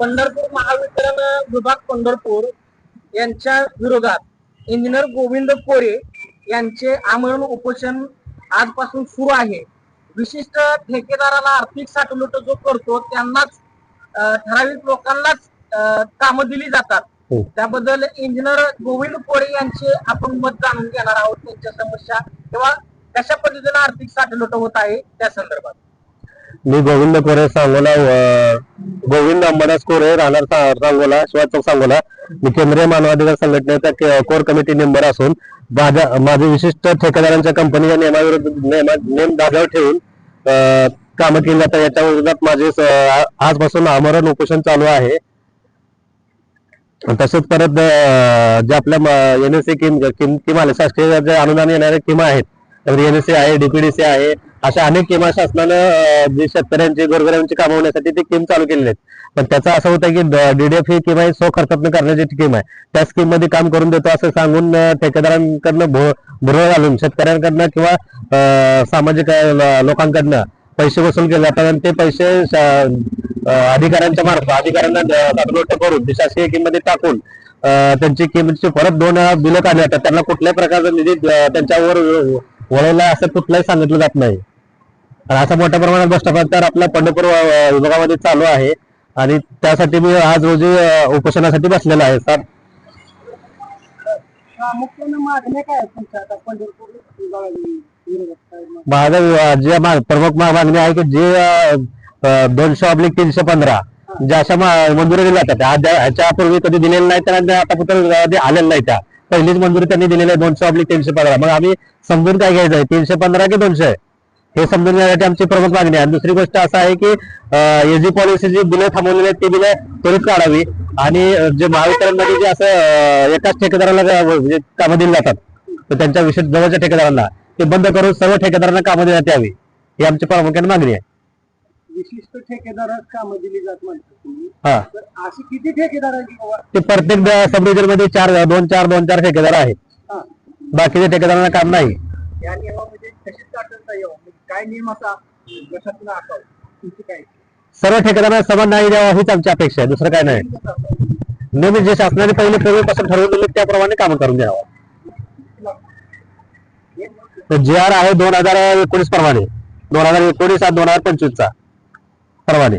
पंढरपूर महावितरण विभाग पंढरपूर यांच्या विरोधात इंजिनियर गोविंद कोरे यांचे आमरण उपोषण आजपासून सुरू आहे. विशिष्ट ठेकेदाराला आर्थिक साठवणूक जो करतो त्यांनाच ठराविक लोकांनाच कामं दिली जातात. हो. त्याबद्दल इंजिनियर गोविंद कोरे यांचे आपण मत जाणून घेणार आहोत त्यांच्या समस्या किंवा कशा पद्धतीने आर्थिक साठवणूक होत आहे त्या संदर्भात. मी गोविंद कोरे सांगोला गोविंद अंबादास कोरे राहणार सांगोला शिवाय चौक सांगोला. मी केंद्रीय मानवाधिकार संघटनेचा कोर कमिटी मेंबर असून माझ्या माझे विशिष्ट ठेकेदारांच्या कंपनीच्या नियमाविरुद्ध नेम धाग्यावर ठेवून काम कामं केली जातात. याच्या विरोधात माझे आजपासून आमरण उपोषण चालू आहे. तसेच परत जे आपल्या एन एस सी किम किम किम आले शासकीय जे अनुदान येणारे किमा आहेत एन एस सी आहे डीपीडीसी आहे अशा अनेक किमा शासनानं जे शेतकऱ्यांची गोरगरिबांची कामं होण्यासाठी ती स्कीम चालू केलेली आहेत. पण त्याचं असं होतं की डीडीएफ ही स्कीम आहे सो खर्चातनं करण्याची स्कीम आहे. त्या स्कीममध्ये काम करून देतो असं सांगून ठेकेदारांकडनं भुरळ घालून शेतकऱ्यांकडनं किंवा अं, सामाजिक लोकांकडनं पैसे वसूल केले जातात आणि ते पैसे अधिकाऱ्यांच्या मार्फत अधिकाऱ्यांना करून शासकीय किंमतीत टाकून त्यांची किंमतीची परत दोन बिलं काढली जातात. त्यांना कुठल्याही प्रकारचा निधी त्यांच्यावर वळवला असं कुठलंही सांगितलं जात नाही. असा मोठ्या प्रमाणात भ्रष्टाचार आपल्या पंढरपूर विभागामध्ये चालू आहे. आणि त्यासाठी मी आज रोजी उपोषणासाठी बसलेला आहे सर. प्रामुख्याने मागण्या काय आहेत तुमच्या? आता पंढरपूर विरोधात काय मागण्या? माझा विवा- जे प्रमुख मागणी आहे की जे दोनशे ऑब्लिक तीनशे पंधरा ज्या अशा मंजुरी दिल्या जातात. त्या ह्याच्यापूर्वी कधी दिलेल्या नाही तर आतापर्यंत आलेल्या नाही त्या पहिलीच मंजुरी त्यांनी दिलेली आहे दोनशे ऑब्लिक तीनशे पंधरा. मग आम्ही समजून काय घ्यायचं आहे? तीनशे पंधरा की दोनशे? हे समजून घेण्यासाठी आमची प्रमुख मागणी आहे. आणि दुसरी गोष्ट असं आहे की एजी पॉलिसी जी बिलं थांबवलेली आहेत ती बिलं त्वरित काढावी. आणि जे महावितरणमध्ये जे असं एकाच ठेकेदाराला म्हणजे कामं दिली जातात तर त्यांच्या विशेष जवळच्या ठेकेदारांना ते बंद करून सर्व ठेकेदारांना कामं देण्यात यावी ही आमची प्रामुख्याने मागणी आहे. विशिष्ट कामं दिली जात म्हणतात तुम्ही. हा. तर अशी किती ठेकेदार आहेत? ते प्रत्येक सबमध्ये चार दोन चार दोन चार ठेकेदार आहेत. बाकीच्या ठेकेदारांना काम नाही. या नियमामध्ये यावं म्हणजे काय नियम असा कशातून असावं तुमची काय? सर्व ठेकेदारांना समान न्याय द्यावा हीच आमची अपेक्षा आहे दुसरं काय नाही. नेहमी जे शासनाने पहिले पूर्वीपासून ठरवून दिले त्याप्रमाणे काम करून द्यावं जे आर आहे दोन हजार एकोणीस प्रमाणे. दोन हजार एकोणीस आणि दोन हजार पंचवीस चा प्रमाणे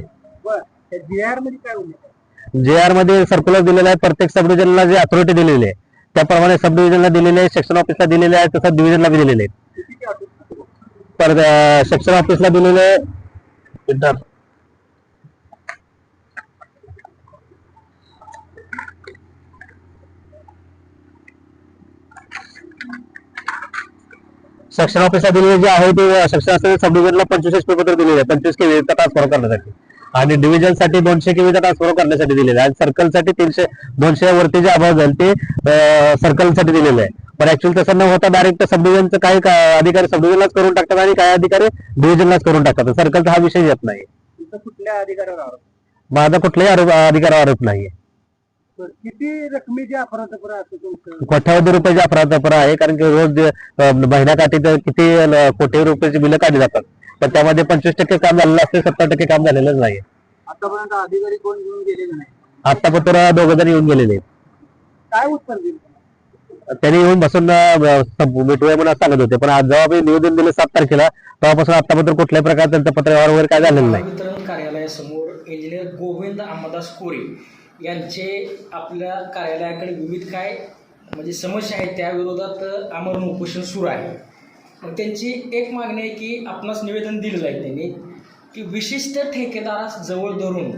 जी आरमध्ये काय उल्लेख जे आरमध्ये सर्क्युलर दिलेला आहे प्रत्येक सब डिव्हिजनला जे अथॉरिटी दिलेली आहे त्याप्रमाणे सब डिव्हिजनला दिलेले आहे सेक्शन ऑफिसला दिलेले आहे तसं डिव्हिजनला दिलेले आहेत. किती ऑफिस पर सेक्शन ऑफिसला दिलेले. सेक्शन ऑफिसला दिलेले जे आहे ते सेक्शन असते सब डिव्हिजनला पंचवीस पत्र दिलेले आहे. पंचवीस केवीचा ट्रान्सफर करण्यासाठी. आणि डिव्हिजनसाठी दोनशे केवीचा ट्रान्सफर करण्यासाठी दिलेले आहे. आणि सर्कलसाठी तीनशे दोनशे वरती जे अभाव जाईल ते सर्कलसाठी दिलेले आहे. पण ऍक्च्युअली तसं न होता डायरेक्ट सब डिव्हिजनचं काही अधिकारी सब डिव्हिजनलाच करून टाकतात आणि काही अधिकारी डिव्हिजनलाच करून टाकतात. सर्कलचा हा विषय येत नाही. तिथं कुठल्या अधिकाऱ्यावर आरोप? माझा कुठलाही आरोप अधिकारावर आरोप नाहीये. किती रकमेची अपराध असतो तुमचं? कोट्यावधी रुपयाचे आहे कारण की रोज महिन्याकाठी तर किती कोटी रुपयाची बिलं काढली जातात. पण त्यामध्ये पंचवीस टक्के काम झालेलं असते सत्तर टक्के काम झालेलंच नाही. आतापर्यंत अधिकारी कोण घेऊन गेलेले नाही? आतापत्र दोघ जण येऊन गेलेले. काय उत्तर दिलं त्यांनी येऊन बसून भेटूया म्हणून सांगत होते. पण आज जेव्हा मी निवेदन दिलं सात तारखेला तेव्हापासून आतापर्यंत कुठल्याही प्रकारचं त्यांचं पत्रव्यवहार वगैरे काय झालेलं नाही. वितरण कार्यालयासमोर इंजिनियर गोविंद अहमदास कोरे यांचे आपल्या कार्यालयाकडे विविध काय म्हणजे समस्या आहेत त्या विरोधात आमरण उपोषण सुरू आहे. मग त्यांची एक मागणी आहे की आपणास निवेदन दिलेलं आहे त्यांनी की विशिष्ट ठेकेदारास जवळ धरून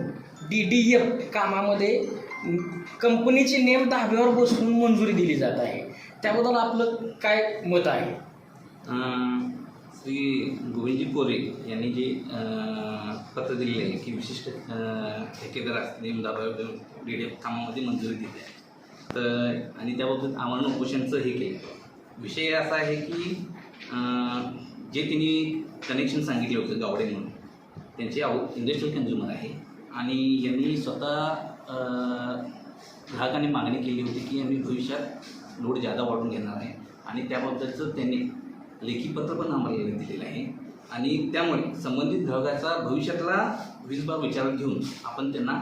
डी डी एफ कामामध्ये कंपनीचे नेम धाब्यावर बसवून मंजुरी दिली जात आहे. त्याबद्दल आपलं काय मत आहे? श्री गोविंदजी कोरे यांनी जे पत्र दिलेले आहे की विशिष्ट अं, नेम नेमदाबावर डी डी एफ कामामध्ये मंजुरी दिली आहे. तर आणि त्याबाबत आम्हाला उपोषणचं हे केलं. विषय असा आहे की जे तिने कनेक्शन सांगितले होते गावडे म्हणून त्यांचे आउ इंडस्ट्रियल कन्झ्युमर आहे. आणि यांनी स्वतः ग्राहकांनी मागणी केली होती की आम्ही भविष्यात लोड जादा वाढून घेणार आहे. आणि त्याबद्दलचं त्यांनी लेखीपत्र पण आम्हाला दिलेलं आहे. आणि त्यामुळे संबंधित ग्राहकाचा भविष्यातला वीजभाग विचारात घेऊन आपण त्यांना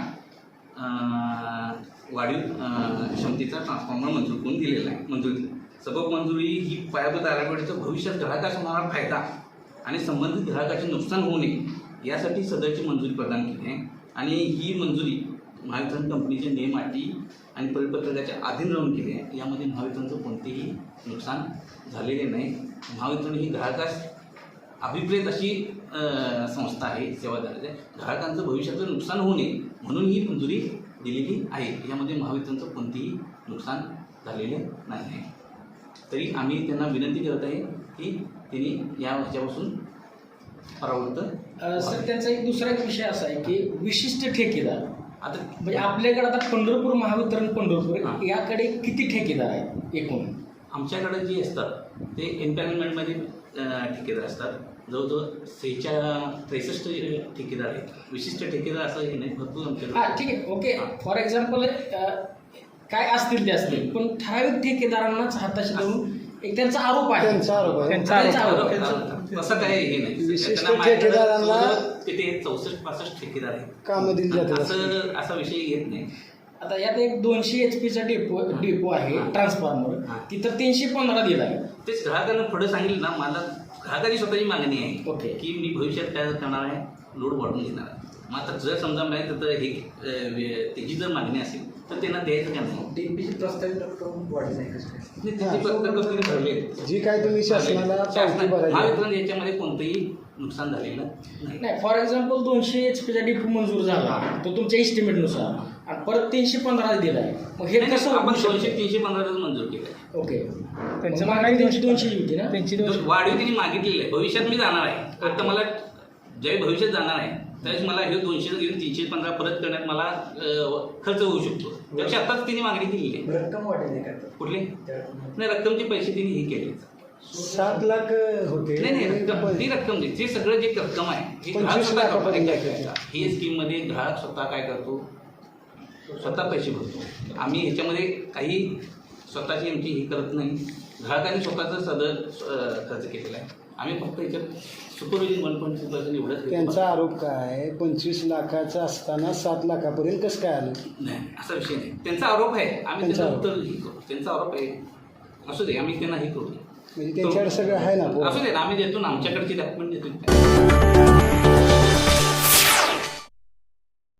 वाढीव क्षमतेचा ट्रान्सफॉर्मर मंजूर करून दिलेला आहे मंजूर सबक मंजुरी ही पायाभूत आराखड्याचा भविष्यात ग्राहकास होणारा फायदा आणि संबंधित ग्राहकाचे नुकसान होऊ नये यासाठी सदरची मंजुरी प्रदान केली आहे. आणि ही मंजुरी महावितरण कंपनीचे नियम अटी आणि परिपत्रकाच्या अधीन राहून केली आहे. यामध्ये महावितरणचं कोणतेही नुकसान झालेले नाही. महावितरण ही ग्राहकास अभिप्रेत अशी संस्था आहे सेवादाराच्या ग्राहकांचं भविष्याचं नुकसान होऊ नये म्हणून ही मंजुरी दिलेली आहे. यामध्ये महावितरणचं कोणतेही नुकसान झालेले नाही आहे. तरी आम्ही त्यांना विनंती करत आहे की त्यांनी या ह्याच्यापासून परावृत्त सर त्यांचा एक दुसरा एक विषय असा आहे की विशिष्ट ठेकेदार आता म्हणजे आपल्याकडे आता पंढरपूर महावितरण हां. पंढरपूर याकडे किती ठेकेदार आहेत एकूण? आमच्याकडे जे असतात ते एम्पॅनमेंटमध्ये ठेकेदार असतात. जवळजवळ सेहेच्या त्रेसष्ट ठेकेदार आहेत. विशिष्ट ठेकेदार असं हे नाही भरपूर हा आमच्याकडे ठीक आहे. ओके. हां. फॉर एक्झाम्पल काय असतील ते असतील पण ठराविक ठेकेदारांनाच हाताशी धरून एक त्यांचा आरोप आहे. त्यांचा आरोप आहे. त्यांचा आरोप आहे. तसं काय हे नाही. तिथे चौसष्ट पासष्ट ठेकेदार आहेत. कामं दिली जातात. असं असा विषय येत नाही. आता यात एक दोनशे एच पीचा डेपो डेपो आहे. ट्रान्सफॉर्मर. तिथं तीनशे पंधरा दिला आहे. तेच ग्राहकांना पुढे सांगितलं ना मला ग्राहकाची स्वतःची मागणी आहे ओके. की मी भविष्यात काय करणार आहे लोड वाढवून घेणार आहे. मग आता जर समजा नाही तर हे त्याची जर मागणी असेल तर त्यांना द्यायचं का नाही? डीपीची प्रस्तावित रक्कम वाढली नाही नाही, त्याची प्रत्येक गोष्टी ठरली? आहे. जी काय तुम्ही शासनाला पावती शासना- भरायची आहे. महावितरण याच्यामध्ये कोणतंही नुकसान झालेलं नाही. नाही फॉर एक्झाम्पल दोनशे एच पीचा डेपो मंजूर झाला तो तुमच्या एस्टिमेटनुसार आणि परत तीनशे पंधरा दिलाय. मग हे नाही, कसं नाही, आपण? दोनशे तीनशे पंधराच मंजूर केलं ओके. त्यांचं मागणी दोनशे दोनशे होती ना? त्यांची वाढीव त्यांनी मागितलेली आहे. भविष्यात मी जाणार आहे. आता मला ज्यावेळी भविष्यात जाणार आहे. त्यावेळेस मला हे दोनशे घेऊन तीनशे पंधरा परत करण्यात मला खर्च होऊ शकतो. त्यापेक्षा आताच तिने मागणी केलेली आहे. रक्कम वाढली का कुठली? नाही रक्कमचे पैसे तिने हे केले. सात लाख होते. नाही नाही रक्कम ती रक्कम नाही. ते सगळं जे रक्कम आहे हे ग्राहक स्वतः. जाते. ही स्कीममध्ये ग्राहक स्वतः काय करतो? स्वतः पैसे भरतो. आम्ही ह्याच्यामध्ये काही स्वतःची आमची हे करत नाही. ग्राहकांनी स्वतःचं सदर खर्च केलेला आहे. आम्ही फक्त याच्यात supervision one point six percent एवढंच. त्यांचा आरोप काय? पंचवीस लाखाचा असताना सात लाखापर्यंत कसं काय आलं? नाही असा विषय नाही. त्यांचा आरोप आहे. आम्ही त्यांचा त्याचं आरोप. उत्तर हे करू त्यांचा आरोप आहे. असू दे आम्ही त्यांना हे करू. म्हणजे त्यांच्याकडे सगळं आहे ना असू दे ना आम्ही देतो ना आमच्याकडची डॉक्युमेंट देतो.